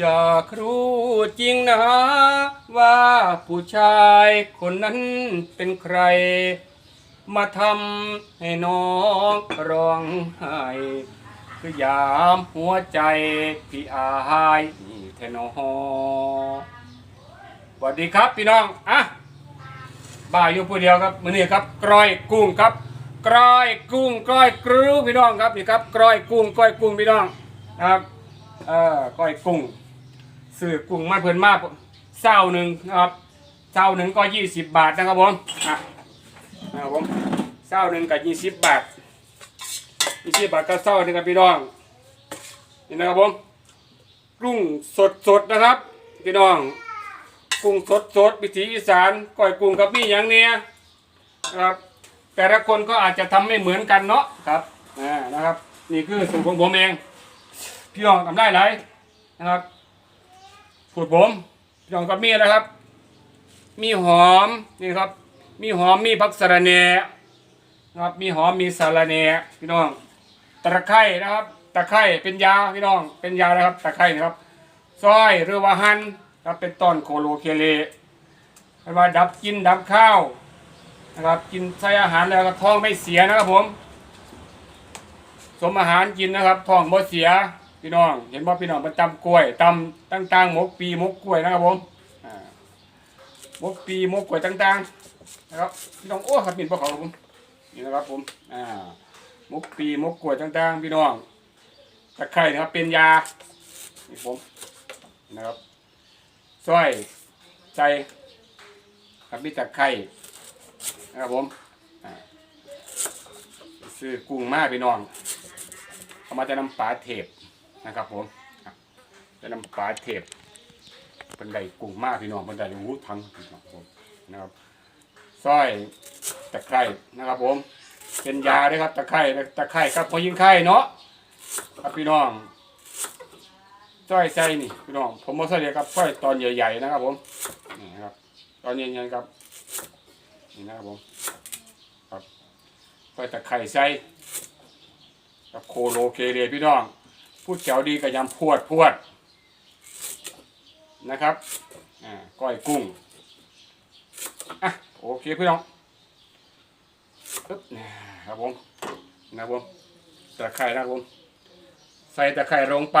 อยากรู้จริงนะว่าผู้ชายคนนั้นเป็นใคร มาทำให้น้องร้องไห้คือยามหัวใจพี่อายนี่แทนอสวัสดีครับพี่น้องอะบ่ายอยู่ผู้เดียวครับมือนี้ครับกร้อยกุ้งครับกร้อยกุ้งกร้อยกรูพี่น้องครับนี่ครับกร้อยกุ้งกร้อยกุ้งพี่น้องนะครับเออกร้อยกุ้ง ซื้อกุ้งมาเพิ่นมาเศร้าหนึ่งนะครับเศร้าหนึ่งก็ยี่สิบบาทนะครับผมอะนะครับผมเศร้าหนึ่งกับยี่สิบบาทยี่สิบบาทก็เศร้าหนึ่งครับพี่น้องนี่นะครับผมกุ้งสดสดๆนะครับพี่น้องกุ้งสดสดๆวิถีอีสานก้อยกุ้งกับมีอย่างเนี้ยนะครับแต่ละคนก็อาจจะทำไม่เหมือนกันเนาะครับอ่านะครับ นี่คือสูตรของผมเองพี่น้องทำได้ไรนะครับ สูตรผมพี่น้องกับมีนะครับ มีหอมนี่ครับ มีหอมมีผักสะระแหน่นะครับมีหอมมีสะระแหน่พี่น้องตะไคร้นะครับ ตะไคร้เป็นยาพี่น้องเป็นยานะครับตะไคร้นะครับซอยหรือว่าหั่นครับเป็นต้นโคโลเคเลไม่ว่าดับกินดับข้าวนะครับกินใส่อาหารแล้วก็ท้องไม่เสียนะครับผม สมอาหารกินนะครับท้องบ่เสีย พี่น้อง เห็นว่าพี่น้องมันตำกล้วยตำต่างๆหมกปีหมกกล้วยนะครับผมหมกปีหมกกล้วยต่างๆนะครับพี่น้องโอ้ครับมินพวกเขาครับผมนี่นะครับผมอ่ามุกปีมกกล้วยต่างๆ พี่น้องตะไคร่นะครับเป็นยานี่ผมนะครับสร้อยใจครับมีตะไคร่นะครับผมซื้อกุ้งมาพี่น้องเอามาจะนำปลาเทป นะครับผมอะจะนำปลาเทปเป็นไดกุ้งมากพี่น้องเป็นไดหูทั้งพี่น้องผมนะครับสร้อยตะไคร่นะครับผม เป็นยาด้วยครับตะไคร่ตะไคร่ครับพอยิงไข่เนาะครับพี่น้องจ้อยใจนี่พี่น้องผมมาใส่เลยครับจ้อยตอนใหญ่ๆนะครับผมนี่ครับตอนใหญ่ๆครับนี่นะครับผมครับจ้อยตะไคร่ใส่กับโคโลเคเรียพี่น้อง พูดแถวดีกับยำพวดพวดนะครับอ่าก้อยกุ้งอะโอเคพี่น้องปึ๊บนะครับผมนะครับผมตะไคร่นะครับผมใส่ตะไคร่ลงไป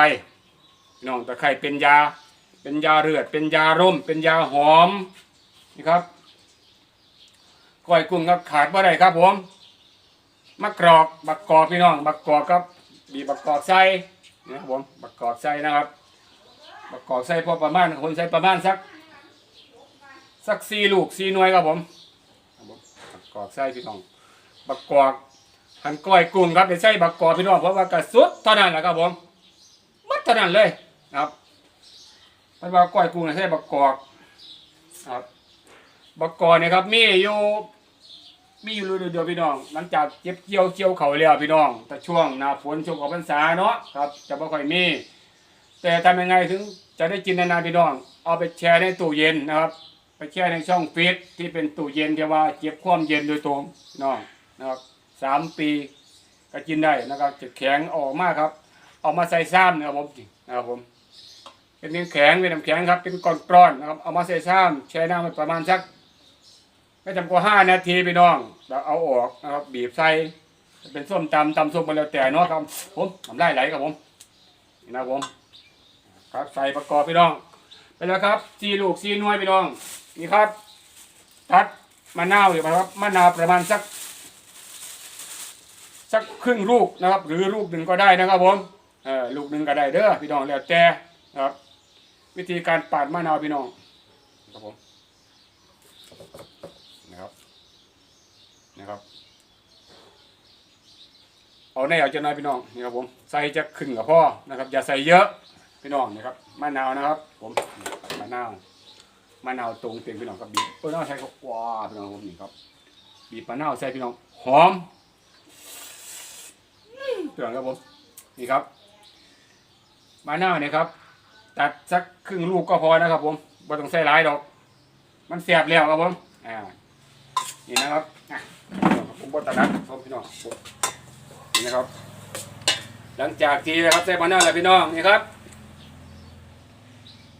พี่น้องตะไคร่เป็นยา เป็นยาเลือด เป็นยาร่ม เป็นยาหอมนี่ครับก้อยกุ้งครับขาดบ่ได้ครับผมมะกรอกบักกอกพี่น้องบักกอกครับบีบบักกอกใส่ นะครับผมบักกอกใส่นะครับบักกอกใส่พอประมาณคนใส่ประมาณสัก สักสี่ลูกสี่หน่วยครับผมครับผมบักอกใส่พี่น้องบักกอกหันก้อยกุ้งครับเดี๋ยวใส่บักกอกพี่น้องเพราะว่ากระสุดเท่านั้นแหละครับผมมัดเท่านั้นเลยครับเพระว่าก้อยกุ้งเนี่ยใส่บักกอกครับบักกอกเนี่ยครับมีอยู่ มีอยู่ฤดูเดียวพี่น้อง หลังจากเก็บเกี่ยวเกี่ยวเขาแล้วพี่น้อง แต่ช่วงหน้าฝนช่วงออกพรรษาเนาะครับ จะไม่ค่อยมี แต่ทำยังไงถึงจะได้กินนานๆพี่น้อง เอาไปแช่ในตู้เย็นนะครับ ไปแช่ในช่องฟรีซที่เป็นตู้เย็นที่ว่าเก็บความเย็นโดยตรงน้องนะครับสามปีก็กินได้นะครับจะแข็งออกมากครับ เอามาใส่ซ้ำนะครับผมนะครับผมเป็นน้ำแข็งเป็นน้ำแข็งครับเป็นก้อนๆนะครับเอามาใส่ซ้ำแช่น้ำไว้ประมาณสัก ไม่จำกว่าห้านาทีพี่น้องแล้วเอาออกนะครับ บีบใส่เป็นส้มตำตำส้มไปแล้วแต่เนาะครับ ผมทำได้ไหลครับผมนี่นะครับผมครับใส่ประกอบพี่น้อง ไปแล้วครับซีลูกซีนวยพี่น้องนี่ครับ ตัดมะนาวอยู่ครับมะนาวประมาณสัก สักครึ่งลูกนะครับ หรือลูกหนึ่งก็ได้นะครับผมเออลูกหนึ่งก็ได้เด้อพี่น้องแล้วแต่นะครับ วิธีการปาดมะนาวพี่น้องครับผมนะครับนะครับ เอาแน่เอาจะน้อยพี่น้องนี่ครับผมใส่จะครึ่งกับพ่อนะครับ อย่าใส่เยอะพี่น้องนะครับมะนาวนะครับ ผมมะนาวมะนาวตรงเต็มพี่น้องครับบีบเออน้าใช้ก็ว้าพี่น้องผมนี่ครับบีบมะนาวใส่พี่น้องหอมเตือนครับผมนี่ครับมะนาวเนี่ยครับ ตัดสักครึ่งลูกก็พอนะครับ ผมไม่ต้องใส่หลายดอก มันเสียบแล้วครับผมอ่านี่นะครับอะผมบดตัดนะครับผมพี่น้องผม นี่นะครับ หลังจากที่นะครับใส่มะนาแล้วพี่น้องนี่ครับ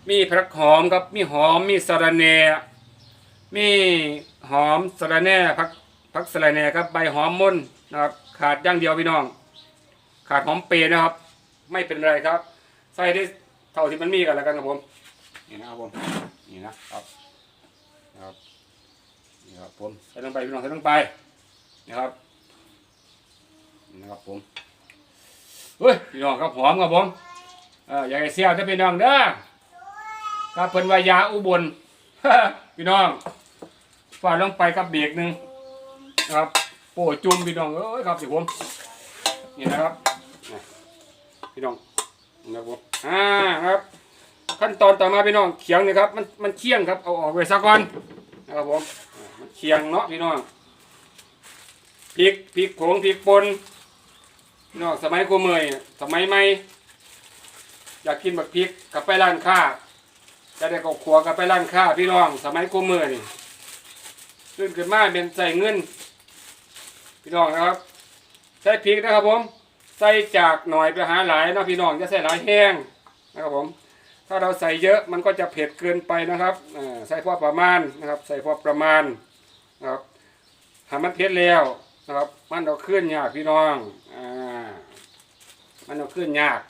มีผักหอมครับมีหอมมีสะระแหน่มีหอมสะระแหน่ผักผักสะระแหน่ครับใบหอมม่นนะครับ ขาดอย่างเดียวพี่น้อง ขาดหอมเปรย์นะครับ ไม่เป็นไรครับ ใส่ได้เท่าที่มันมีกันแล้วกันครับผมนี่นะครับผมนี่นะครับนะครับนี่ครับผมใส่ลงไปพี่น้องใส่ลงไปนะครับ นะครับผมเฮ้ยพี่น้องครับหอมครับผมเอออยากให้เสียวจะพี่น้องเด้อครับเพิ่นวายาอุบลพี่น้องฝาลงไปกับเบรกหนึ่งนะครับโป้จุ่มพี่น้องเอ้ยครับสิผมนี่นะครับนะพี่น้องนะครับผมอ่าครับ ขั้นตอนต่อมาพี่น้องเขียงนี่ครับ มันมันเคี่ยงครับเอาออกไว้ซะก่อนนะครับผมมันเคียงเนาะพี่น้องพริกพริกผงพริกป่น พี่น้องสมัยกูเมยสมัยใหม่อยากกินแบบพริกกลับไปร้านค้าจะได้ก็ขัวกลับไปร้านค้าพี่น้อง สมัยกูเมยนี่ขึ้นขึ้นมาเป็นใส่เงิน พี่น้องนะครับ ใส่พริกนะครับผม ใส่จากหน่อยไปหาหลายนะพี่น้องจะใส่หลายแห้งนะครับผม ถ้าเราใส่เยอะมันก็จะเผ็ดเกินไปนะครับอ่าใส่พอประมาณนะครับ ใส่พอประมาณนะครับหามันเผ็ดแล้วนะครับ มันเอาขึ้นยากพี่น้องอ่า มันเอาขึ้นยาก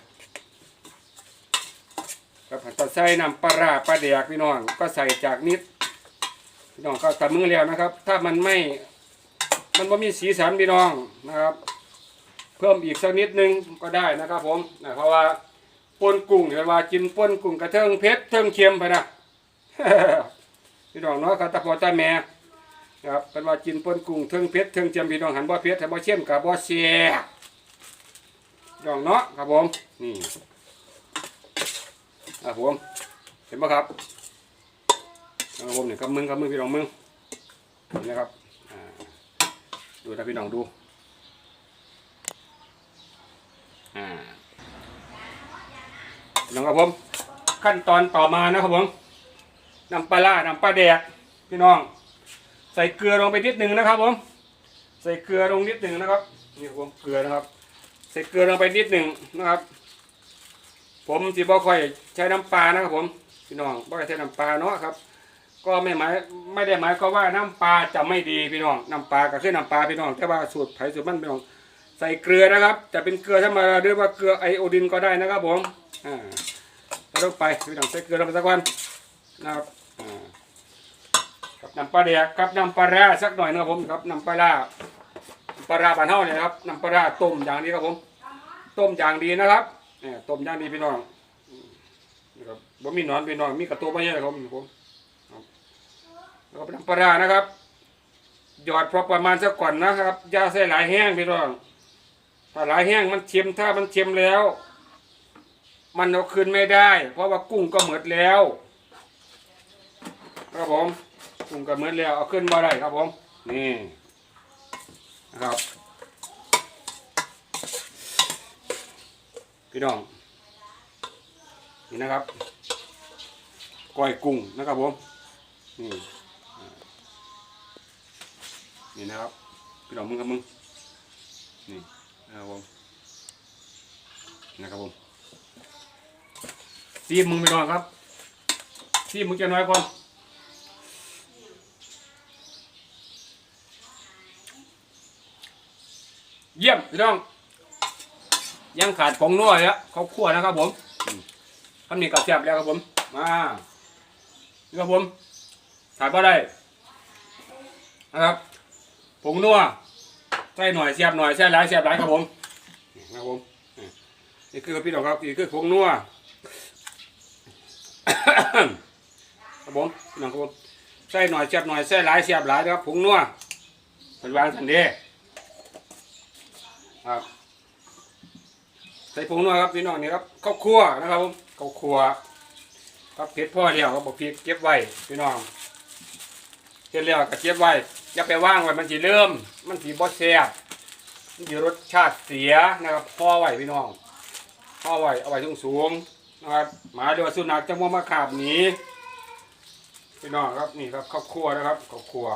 ครับถ้าใส่น้ำปลาราปลาแดกพี่น้องก็ใส่จากนิดพี่น้องก็ทำมือแล้วนะครับ ถ้ามันไม่ มันไม่มีสีสันพี่น้องนะครับ เพิ่มอีกสักนิดนึงก็ได้นะครับ ผมนะเพราะว่าป่นกุ้งเห็นว่ากินป่นกุ้งกระเทิงเพชรเทิงเค็มไปนะพี่น้องเนาะกับตาพอตาแม่ครับเป็นว่ากินป่นกุ้งเทิงเพชรเทิงเค็มพี่น้องหันบ่เพชรแต่บ่เค็มกับบ่เสีย พี่องเนาะครับผม นี่ครับผม เห็นบ่ครับครับผมเนี่ยกับมึงกับมึงพี่น้องมึงนี่นะครับดูนะพี่น้องดูอ่านะครับผม ขั้นตอนต่อมานะครับผมน้ำปลาร้าน้ำปลาแดกพี่น้อง ใส่เกลือลงไปนิดหนึ่งนะครับผม ใส่เกลือลงนิดหนึ่งนะครับนี่ครับผมเกลือนะครับ ใส่เกลือลงไปนิดหนึ่งนะครับ ผมสิบ่ค่อยใช้น้ำปลานะครับ ผมพี่น้องบ่ค่อยใช้น้ำปลาเนาะครับ ก็ไม่หมายไม่ได้หมายก็ว่าน้ำปลาจะไม่ดีพี่น้องน้ำปลาก็คือน้ำปลาพี่น้องแต่ว่าสูตรไผ่สูตรมันพี่น้องใส่เกลือนะครับ จะเป็นเกลือธรรมดาหรือว่าเกลือไอโอดินก็ได้นะครับ ผมอ่าแล้วลงไปพี่น้องใส่เกลือลงไปสักวันนะครับอ่ากับน้ำปลาแดกครับน้ำปลาร้าสักหน่อยนะครับผมครับน้ำปลาร้า ปลาร้าบานเฮาเนี่ยครับน้ำปลาต้มอย่างนี้ครับผม ต้มอย่างดีนะครับเนี่ยต้มอย่างดีพี่น้องนะครับบ่มีหนอนพี่น้องมีกระตัวไม่ใช่ครับผมแล้วก็น้ำปลานะครับหยอดพอประมาณสักก่อนนะครับย่าใส่หลายแห้งพี่น้องถ้าหลายแห้งมันเค็มถ้ามันเค็มแล้ว มันเอาคืนไม่ได้ เพราะว่ากุ้งก็หมือดแล้วครับผมกุ้งก็หมือดแล้วเอาขึ้นมาได้ครับผมนี่ นะครับพี่น้องนี่นะครับก้อยกุ้งนะครับผมนี่นี่นะครับพี่น้องมึงครับมึงนี่นะครับผมนะครับผมซีมึงพี่น้องครับซีมึงจะน้อยก่อน เยี่ยมพี่น้อง ยังขาดผงนัวเลยอะเขาคั่วนะครับผมอืมทำนี่กับแซ่บแล้วครับผม มานี่ครับผมขาดบ่ได้นะครับผงนัวใส่หน่อยเสียบหน่อยใส่หลายเสียบหลายครับผมนี่นะครับผมนี่คือพี่น้องครับนี่คือผงนัวครับผมพี่น้องครับผมใส่หน่อยเสียบหน่อยใส่หลายเสียบหลายนะครับผงนัวเป็นวางสันเด ครับ ใส่ผงนัวครับพี่น้องนี่ครับข้าวคั่วนะครับผมข้าวคั่วครับเผ็ดพ่อเดียวครับบอกพริกเก็บไว้พี่น้องเสร็จแล้วก็เก็บไว้อย่าไปว่างไว้มันสิเริ่ม มันสิบ่แซ่บมันสิรสชาติเสียนะครับห่อไว้พี่น้องห่อไว้เอาไว้สูงๆนะครับหมาเดี๋ยสุนัขจะมามาขาบหนีพี่น้องครับนี่ครับข้าวคั่วนะครับข้าวคั่ว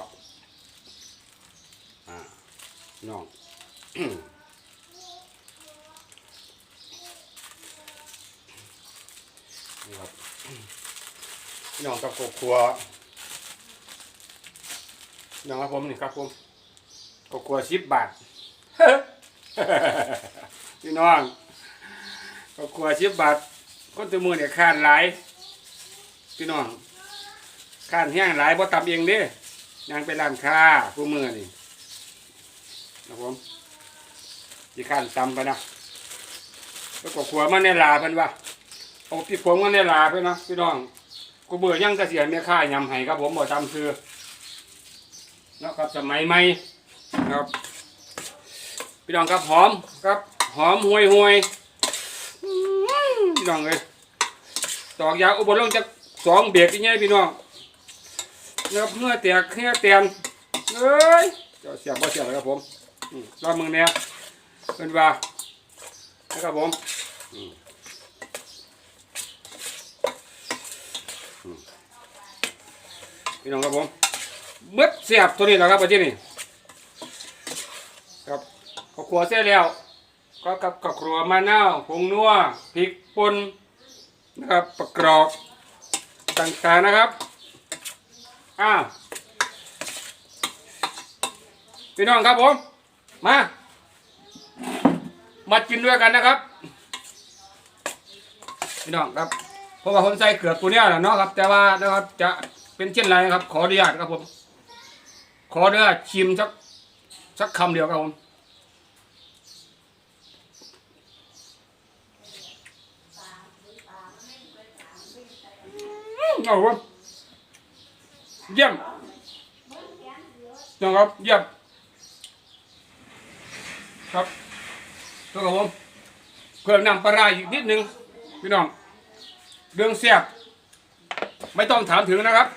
อ่าน้อง นี่ครับ พี่น้องกับครอบครัวพี่น้องครับผมนี่ครับผมครอบครัวสิบบาทพี่น้องครอบครัวสิบบาทคนตัวมือเนี่ยข้านหลายพี่น้องข้านแห้งหลายบ่ตำเองเด้ยังไปร้านค้าผู้มือนี่ครับผมที่ข้านตำไปนะแล้วก็ครัวมันในลาเพิ่นว่าเอาพี่ผมมันในลาเพิ่นนะพี่น้อง กูเบื่อยังกระเสียนแม่ค้ายำให้ครับผมบ่ตำคือเนาะครับสมัยใหม่ครับพี่น้องครับหอมครับหอมห่วยห่วยพี่น้องเลยตอกยาอุบลลงจากสองเบียกอีกไงพี่น้องนะครับเมื่อแตกเมื่อเตียนเอ้ยเจ้าเสียบบ่เสียบเลยครับผมอืมรอบมึงเนี่ยเป็นว่านะครับผมอืมอืม พี่น้องครับผมเบิดเสียบตัวนี้แหละครับประเทศนี้ครับข้าวครัวเสร็จแล้ว ก็กับข้าวครัวมะนาวผงนัวพริกป่นนะครับประกรอบต่างๆนะครับอ้าวพี่น้องครับผมมามากินด้วยกันนะครับ พี่น้องครับเพราะว่าผมใส่เกลือตัวเนี้ยแหละเนาะครับ แต่ว่านะครับจะ เป็นเช่นไรนะครับ ขออนุญาตครับผม ขออนุญาตชิมสักสักคำเดียวครับผมเอาครับเยี่ยมนะครับเยี่ยมครับตัวกับผมเพิ่มน้ำปลาร้าอีกนิดนึงพี่น้องเรื่องเสียบไม่ต้องถามถึงนะครับ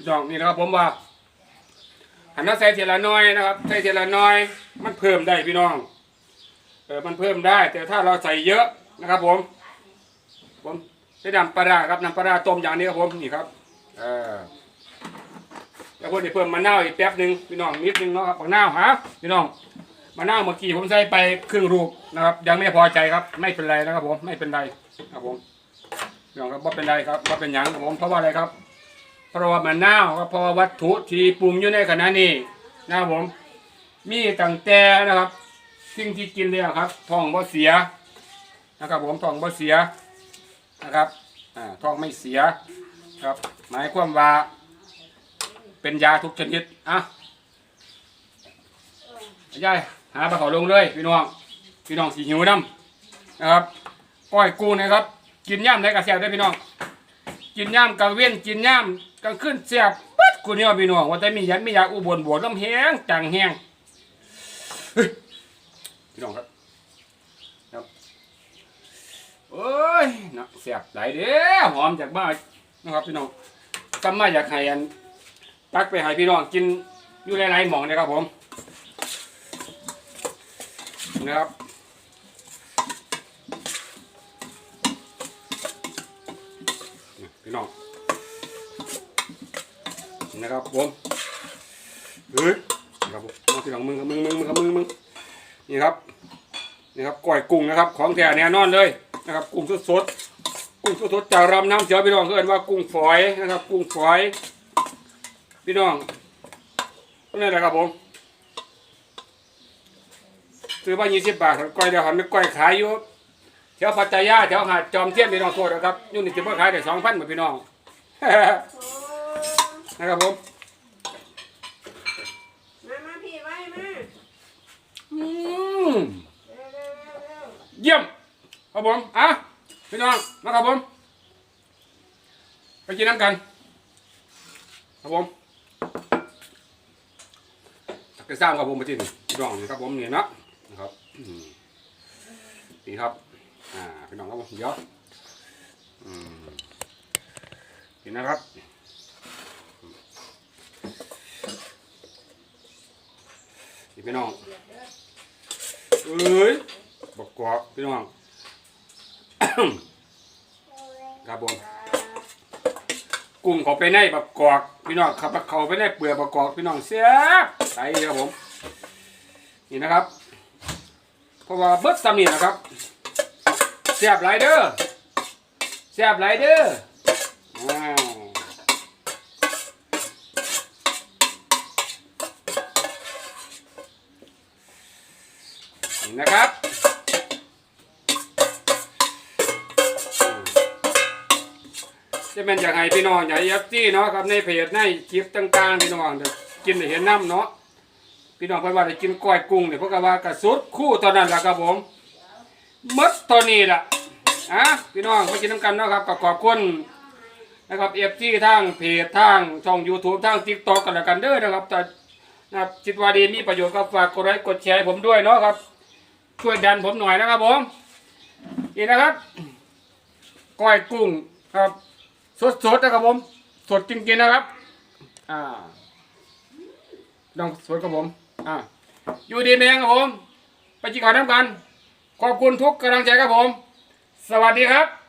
พี่น้องนี่นะครับ ผมว่าหันน้าใส่เทียละน้อยนะครับใส่เทียละน้อย มันเพิ่มได้พี่น้องเออมันเพิ่มได้ แต่ถ้าเราใส่เยอะนะครับ ผม ผมใช้น้ำปลาครับน้ำปลาต้มอย่างนี้ครับผมนี่ครับเออแล้วคนจะเพิ่มมะนาวอีกแป๊บหนึ่งพี่น้องนิดนึงเนาะครับมะนาวฮะพี่น้องมะนาวเมื่อกี้ผมใส่ไปครึ่งลูกนะครับ ยังไม่พอใจครับ ไม่เป็นไรนะครับ ผมไม่เป็นไรครับผมพี่น้องครับว่าเป็นไรครับว่าเป็นหยังครับผมเพราะว่าอะไรครับ เพราะว่ามันน่าวครับเพราะว่าวัตถุที่ปรุงอยู่ในขณะนี้นะครับผมมีตั้งแต่นะครับ สิ่งที่กินเลยครับท้องบ่เสียนะครับ ผมท้องบ่เสียนะครับอ่าท้องไม่เสียครับ หมายความว่า เป็นยาทุกชนิดอะยายหาปลาเขาลงเลยพี่น้องพี่น้องสีหิวน้ำนะครับก้อยกุ้งนะครับ กินย่ำในกระแสได้พี่น้อง กินย่ำกลางเว้นกินย่ำ กลางคืนเสียบปัดกูเนี่ยพี่น้องว่าแต่มียันมียาอุบลบวชน้ำแห้งจังแห้งเฮ้พี่น้องครับครับโอ้ยนะเสียบไหลเด้อหอมจากบ้านนะครับพี่น้องกำมาอยากให้อันตักไปให้พี่น้องกินอยู่หลายๆหม่องนะครับผมนะครับพี่น้อง นะครับผมเฮ้ยนะครับผมน้องพี่น้องมึงครับมึงมึงมึงครับมึงมึงนี่ครับนี่ครับก้อยกุ้งนะครับ ของแท้แน่นอนเลยนะครับ กุ้งสดสดๆกุ้งสดสดๆจากลำน้ำเขียวพี่น้องเอิ้นว่ากุ้งฝอยนะครับ กุ้งฝอย พี่น้องนี่แหละครับผมซื้อมา20บบาทก้อยเดียวหันไม่ก้อยขายอยู่แถวปัตตายาแถวหาดจอมเทียนพี่น้องโทษนะครับยุ่นี่จะมาขายได้2,000เหมือนพี่น้อง นะครับผมมามาพี่ไว้มาอืมเร็วเร็วเร็วเร็วเยี่ยมครับผมอะพี่น้องนะครับผมไปกินน้ำกันครับผมตักกระซ้ำครับผมมาที่นี่พี่น้องนี่ครับผมนี่นะนะครับอืมนี่ครับอ่าพี่น้องครับผมเดี๋ยวอืมนี่นะครับ นี่พี่น้องเอ้ยบกกอกพี่น้องครับผมกุ้งเขาไปในบักกอกพี่น้องขับเขาไปในเปลือกบักกอกพี่น้องเสียบใส่ครับผม นี่นะครับ เพราะว่าเบิดซ้ำนี่นะครับเสียบไรเดอร์เสียบไรเดอร์ อ่า นะครับ จะเป็นอย่างไรพี่น้องอย่าเอฟซีเนาะครับในเพจในคลิปต่างๆพี่น้องกินเห็นน้ำเนาะพี่น้องเพิ่นว่าได้กินก้อยกุ้งเนี่ยพวกกว่ากระสุดคู่ตอนนั้นแหละครับผมมดตอนนี้ละอะพี่น้องมากินน้ำกันเนาะครับก็ขอบคุณนะครับเอฟซีทางเพจทางช่อง YouTube ทาง TikTok กันแล้วกันเด้อนะครับแต่นะครับคิดว่าดีมีประโยชน์ก็ฝากกดไลค์กดแชร์ผมด้วยเนาะครับ ช่วยดันผมหน่อยนะครับผมนี่นะครับก้อยกุ้งครับสดๆนะครับผม สดจริงๆนะครับ อ่าลองสดครับผม อ่าอยู่ดีแมงครับผม ไปจิกขอน้ำกัน ขอบคุณทุกกำลังใจครับผม สวัสดีครับ